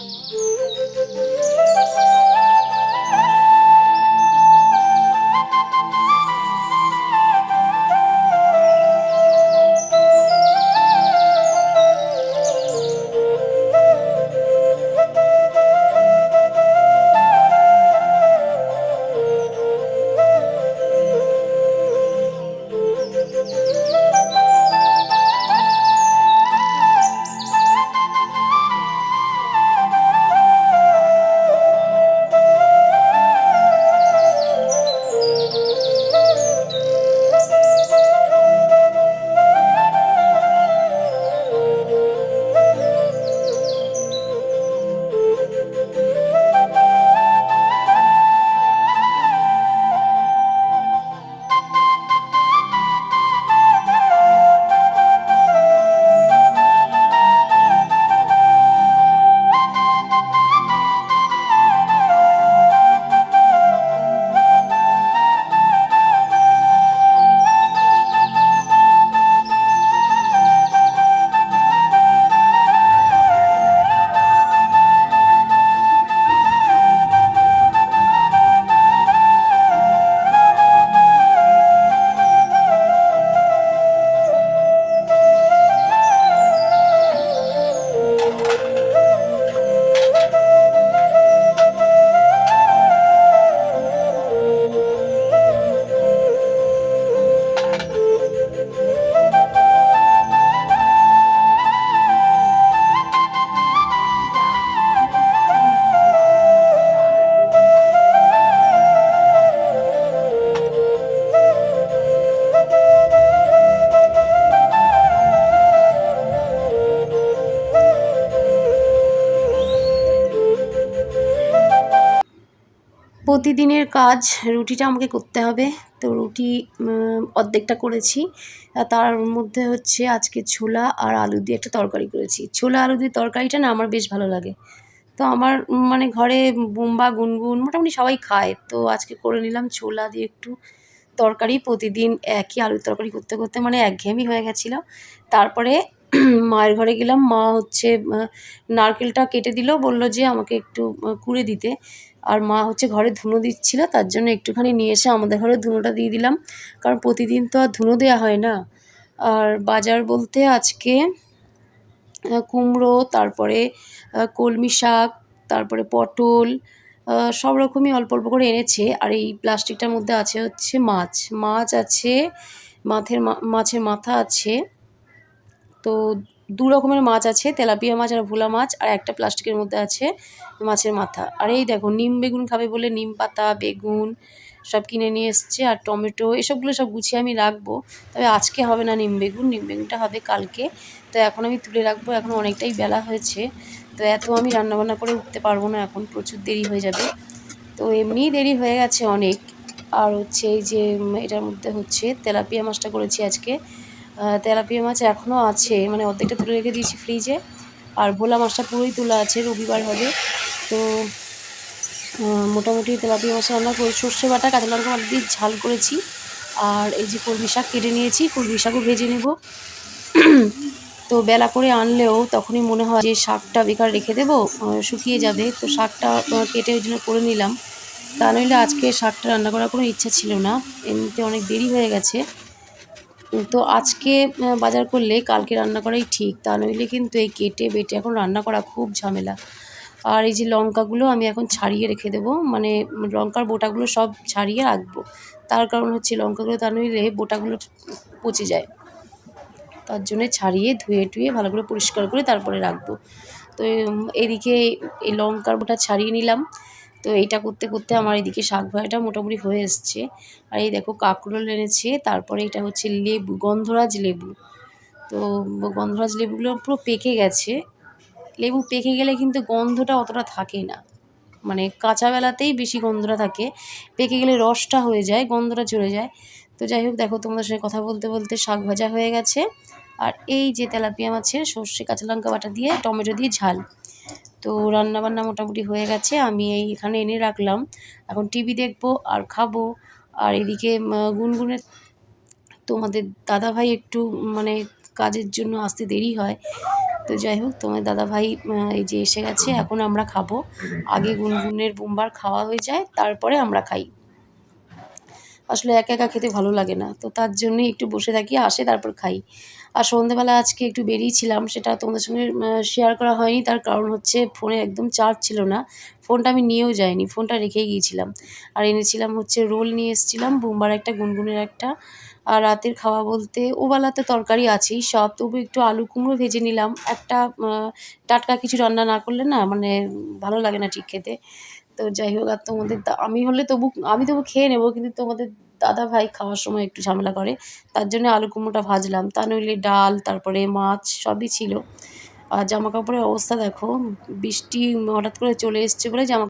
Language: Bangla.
Música প্রতিদিনের কাজ, রুটিটা আমাকে করতে হবে। তো রুটি অর্ধেকটা করেছি। তার মধ্যে হচ্ছে আজকে ছোলা আর আলু দিয়ে একটা তরকারি করেছি। ছোলা, আলু দিয়ে তরকারিটা না আমার বেশ ভালো লাগে। তো আমার মানে ঘরে বুম্বা, গুনগুন মোটামুটি সবাই খায়। তো আজকে করে নিলাম ছোলা দিয়ে একটু তরকারি। প্রতিদিন একই আলুর তরকারি করতে করতে মানে একঘেয়েমি হয়ে গেছিল। তারপরে মায়ের ঘরে গেলাম, মা হচ্ছে নারকেলটা কেটে দিল, বলল যে আমাকে একটু কুড়ে দিতে। আর মা হচ্ছে ঘরে ধুনো দিচ্ছিল, তার জন্য একটুখানি নিয়ে এসে আমাদের ঘরে ধুনোটা দিয়ে দিলাম। কারণ প্রতিদিন তো আর ধুনো দেওয়া হয় না। আর বাজার বলতে আজকে কুমড়ো, তারপরে কলমি শাক, তারপরে পটল সব রকমই অল্প অল্প করে এনেছে। আর এই প্লাস্টিকটার মধ্যে আছে হচ্ছে মাছ। মাছ আছে মাছের মা- মাছের মাথা আছে। তো দু রকমের মাছ আছে, তেলাপিয়া মাছ আর ভোলা মাছ, আর একটা প্লাস্টিকের মধ্যে আছে মাছের মাথা। আর এই দেখো, নিম বেগুন খাবে বলে নিম পাতা, বেগুন সব কিনে নিয়ে এসছে, আর টমেটো, এসবগুলো সব গুছিয়ে আমি রাখব। তবে আজকে হবে না নিম বেগুন, নিম বেগুনটা হবে কালকে। তো এখন আমি তুলে রাখব, এখন অনেকটাই বেলা হয়েছে। তো এত আমি রান্নাবান্না করে উঠতে পারব না, এখন প্রচুর দেরি হয়ে যাবে। তো এমনিই দেরি হয়ে গেছে অনেক। আর হচ্ছে এই যে, এটার মধ্যে হচ্ছে তেলাপিয়া মাছটা করেছি আজকে। তেলাপিয়া মাছ এখনও আছে। মানে অর্ধেকটা তুলে রেখে দিয়েছি ফ্রিজে আর ভোলা মাছটা পুরোই তোলা আছে, রবিবার হবে। তো মোটামুটি তেলাপিয়া মাছ রান্না করে সর্ষে বাটা, কাঁচা লঙ্কা বাটা দিয়ে ঝাল করেছি। আর এই যে কলমি শাক কেটে নিয়েছি, কলমি শাকও ভেজে নেব। তো বেলা করে আনলেও তখনই মনে হয় যে শাকটা বেকার রেখে দেবো শুকিয়ে যাবে। তো শাকটা কেটে ওই জন্য করে নিলাম। তা নইলে আজকে শাকটা রান্না করার কোনো ইচ্ছা ছিল না। এমনিতে অনেক দেরি হয়ে গেছে। তো আজকে বাজার করলে কালকে রান্না করাই ঠিক, তা নইলে কিন্তু এই কেটে বেটে এখন রান্না করা খুব ঝামেলা। আর এই যে লঙ্কাগুলো আমি এখন ছাড়িয়ে রেখে দেবো মানে লঙ্কার বোটাগুলো সব ছাড়িয়ে রাখব। তার কারণ হচ্ছে লঙ্কাগুলো তা নইলে বোটাগুলো পচে যায়। তার জন্যে ছাড়িয়ে ধুয়ে টুয়ে ভালো করে পরিষ্কার করে তারপরে রাখব। তো এদিকে এই লঙ্কার বোটা ছাড়িয়ে নিলাম। তো এইটা করতে করতে আমার এদিকে শাক ভাজাটা মোটামুটি হয়ে এসছে। আর এই দেখো কাঁকরোল এনেছে, তারপরে এটা হচ্ছে লেবু, গন্ধরাজ লেবু। তো গন্ধরাজ লেবুগুলো পুরো পেকে গেছে। লেবু পেকে গেলে কিন্তু গন্ধটা অতটা থাকে না। মানে কাঁচা বেলাতেই বেশি গন্ধটা থাকে। পেকে গেলে রসটা হয়ে যায়, গন্ধটা চলে যায়। তো যাই হোক, দেখো তোমাদের সঙ্গে কথা বলতে বলতে শাক ভাজা হয়ে গেছে। আর এই যে তেলাপিয়া মাছের সর্ষে কাঁচা লঙ্কা বাটা দিয়ে টমেটো দিয়ে ঝাল। তো রান্না বান্না মোটামুটি হয়ে গেছে, আমি এই এখানে এনে রাখলাম। এখন টিভি দেখব আর খাব। আর এদিকে গুনগুনের তোমাদের দাদাভাই একটু মানে কাজের জন্য আসতে দেরি হয়। তো যাই হোক তোমার দাদাভাই এই যে এসে গেছে, এখন আমরা খাব। আগে গুনগুনের বোমবার খাওয়া হয়ে যায়, তারপরে আমরা খাই। আসলে একা একা খেতে ভালো লাগে না। তো তার জন্যই একটু বসে থাকি, আসে তারপর খাই। আর সন্ধেবেলা আজকে একটু বেরিয়েছিলাম, সেটা তোমাদের সঙ্গে শেয়ার করা হয়নি। তার কারণ হচ্ছে ফোনে একদম চার্জ ছিল না। ফোনটা আমি নিয়েও যাইনি, ফোনটা রেখেই গিয়েছিলাম। আর এনেছিলাম হচ্ছে রোল নিয়ে এসেছিলাম, বোমবার একটা, গুনগুনের একটা। আর রাতের খাওয়া বলতে ওবেলাতে তরকারি আছেই সব, তবু একটু আলু কুমড়ো ভেজে নিলাম। একটা টাটকা কিছু রান্না না করলে না মানে ভালো লাগে না ঠিক খেতে। তো যাই হোক, আর তোমাদের আমি হলে তবু, আমি তবু খেয়ে নেব, কিন্তু তোমাদের দাদা ভাই খাওয়ার সময় একটু ঝামেলা করে। তার জন্য আলু কুমড়োটা ভাজলাম। তা নইলে ডাল, তারপরে মাছ সবই ছিল। আর জামা কাপড়ের অবস্থা দেখো, বৃষ্টি হঠাৎ করে চলে এসছে বলে জামা